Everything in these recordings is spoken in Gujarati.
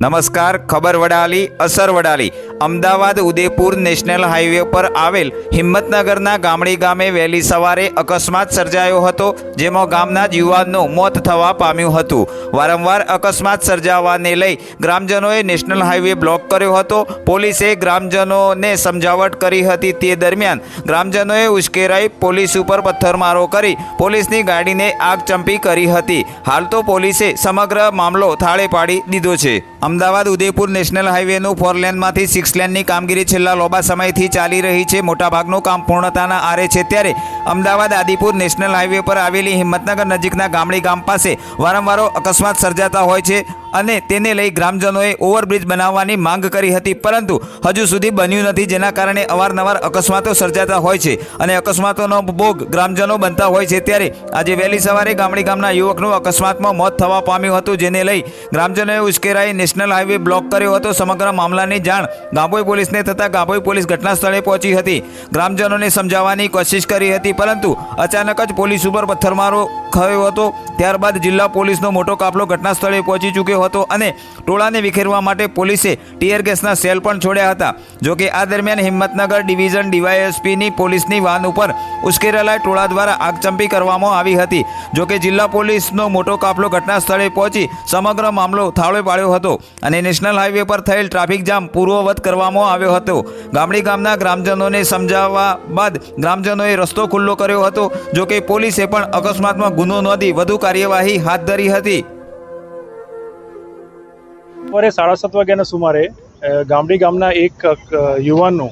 નમસ્કાર, ખબર વડાલી, અસર વડાલી. અમદાવાદ ઉદેપુર નેશનલ હાઈવે પર આવેલ હિંમતનગરના ગામડી ગામે વહેલી સવારે અકસ્માત સર્જાયો હતો, જેમાં ગામના જ યુવાનનું મોત થવા પામ્યું હતું. વારંવાર અકસ્માત સર્જાવાને લઈ ગ્રામજનોએ નેશનલ હાઈવે બ્લોક કર્યો હતો. પોલીસે ગ્રામજનોને સમજાવટ કરી હતી તે દરમિયાન ગ્રામજનોએ ઉશ્કેરાઈ પોલીસ ઉપર પથ્થરમારો કરી પોલીસની ગાડીને આગ ચંપી કરી હતી. હાલ તો પોલીસે સમગ્ર મામલો થાળે પાડી દીધો છે. અમદાવાદ ઉદયપુર નેશનલ હાઈવેનું ફોર લેનમાંથી સિક્સ લેનની કામગીરી છેલ્લા લાંબા સમયથી ચાલી રહી છે. મોટાભાગનું કામ પૂર્ણતાના આરે છે. ત્યારે અમદાવાદ આદિપુર નેશનલ હાઈવે પર આવેલી હિંમતનગર નજીકના ગામડી ગામ પાસે વારંવાર અકસ્માત સર્જાતા હોય છે. અને તેને લઈ ગ્રામજનોએ ઓવરબ્રિજ બનાવવાની માંગ કરી હતી, પરંતુ હજુ સુધી બન્યું નથી, જેના કારણે અવારનવાર અકસ્માતો સર્જાતા હોય છે અને અકસ્માતોનો ભોગ ગ્રામજનો બનતા હોય છે. ત્યારે આજે વહેલી સવારે ગામડી ગામના યુવકનું અકસ્માતમાં મોત થવા પામ્યું હતું, જેને લઈ ગ્રામજનોએ ઉશ્કેરાઈ નેશનલ હાઈવે બ્લોક કર્યો હતો. સમગ્ર મામલાની જાણ ગાંભોઈ પોલીસને થતાં ગાંભોઈ પોલીસ ઘટના સ્થળે પહોંચી હતી. ગ્રામજનોને સમજાવવાની કોશિશ કરી હતી, પરંતુ અચાનક જ પોલીસ ઉપર પથ્થરમારો થયો હતો. ત્યારબાદ જિલ્લા પોલીસનો મોટો કાફલો ઘટના સ્થળે પહોંચી ચૂક્યો હતો અને ટોળાને વિખેરવા માટે પોલીસે ટીયર ગેસના સેલ પણ છોડ્યા હતા. જોકે આ દરમિયાન હિંમતનગર ડિવિઝન ડીવાયએસપીની પોલીસની વાન ઉપર ઉશ્કેરેલા ટોળા દ્વારા આગચંપી કરવામાં આવી હતી. જોકે જિલ્લા પોલીસનો મોટો કાફલો ઘટના સ્થળે પહોંચી સમગ્ર મામલો થાળે પાડ્યો હતો અને નેશનલ હાઈવે પર થયેલ ટ્રાફિક જામ પૂર્વવત કરવામાં આવ્યો હતો. ગામડી ગામના ગ્રામજનોને સમજાવવા બાદ ગ્રામજનોએ રસ્તો ખુલ્લો કર્યો હતો. જોકે પોલીસે પણ અકસ્માતમાં ગુનો નોંધી વધુ કાર્યવાહી હાથ ધરી હતી. બપોરે સાડા સાત વાગ્યાના સુમારે ગામડી ગામના એક યુવાનનું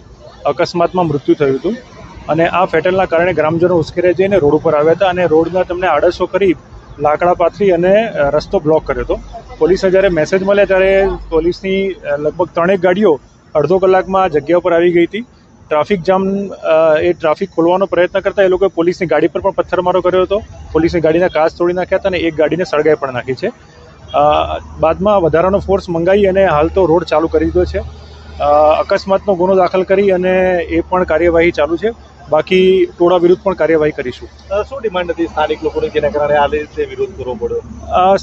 અકસ્માતમાં મૃત્યુ થયું હતું અને આ ફેટલના કારણે ગ્રામજનો ઉશ્કેરે જઈને રોડ ઉપર આવ્યા હતા અને રોડના તેમને આડસો કરી લાકડા પાથરી અને રસ્તો બ્લોક કર્યો હતો. પોલીસે જ્યારે મેસેજ મળ્યા ત્યારે પોલીસની લગભગ ત્રણેક ગાડીઓ અડધો કલાકમાં જગ્યા ઉપર આવી ગઈ હતી. ટ્રાફિક જામ એ ટ્રાફિક ખોલવાનો પ્રયત્ન કરતા એ લોકોએ પોલીસની ગાડી પર પણ પથ્થરમારો કર્યો હતો. પોલીસની ગાડીના કાચ તોડી નાખ્યા હતા અને એક ગાડીને સળગાઈ પણ નાખી છે. બાદમાં વધારાનો ફોર્સ મંગાવી અને હાલ તો રોડ ચાલુ કરી દીધો છે. અકસ્માતનો ગુનો દાખલ કરી અને એ પણ કાર્યવાહી ચાલુ છે. બાકી ટોળા વિરુદ્ધ પણ કાર્યવાહી કરીશું. શું ડિમાન્ડ હતી સ્થાનિક લોકોની જેના કારણે આ રીતે વિરોધ કરવો પડ્યો?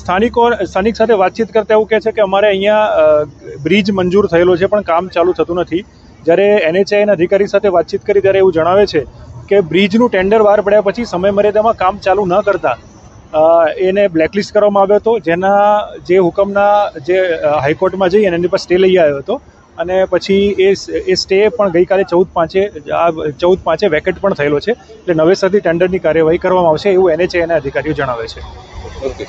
સ્થાનિકો સ્થાનિક સાથે વાતચીત કરતા એવું કહે છે કે અમારે અહીંયા બ્રિજ મંજૂર થયેલો છે પણ કામ ચાલુ થતું નથી. જ્યારે એનએચઆઈના અધિકારી સાથે વાતચીત કરી ત્યારે એવું જણાવે છે કે બ્રિજનું ટેન્ડર બહાર પડ્યા પછી સમય મર્યાદામાં કામ ચાલુ ન કરતા એને બ્લેકલિસ્ટ કરવામાં આવ્યો હતો. જેના જે હુકમના જે હાઈકોર્ટમાં જઈ અને એની પર સ્ટે લઈ આવ્યો હતો. અને પછી એ એ સ્ટે પણ ગઈકાલે ચૌદ પાંચે, આ ચૌદ પાંચે વેકેટ પણ થયેલો છે. એટલે નવેસરથી ટેન્ડરની કાર્યવાહી કરવામાં આવશે એવું એનએચઆઈના અધિકારીઓ જણાવે છે. ઓકે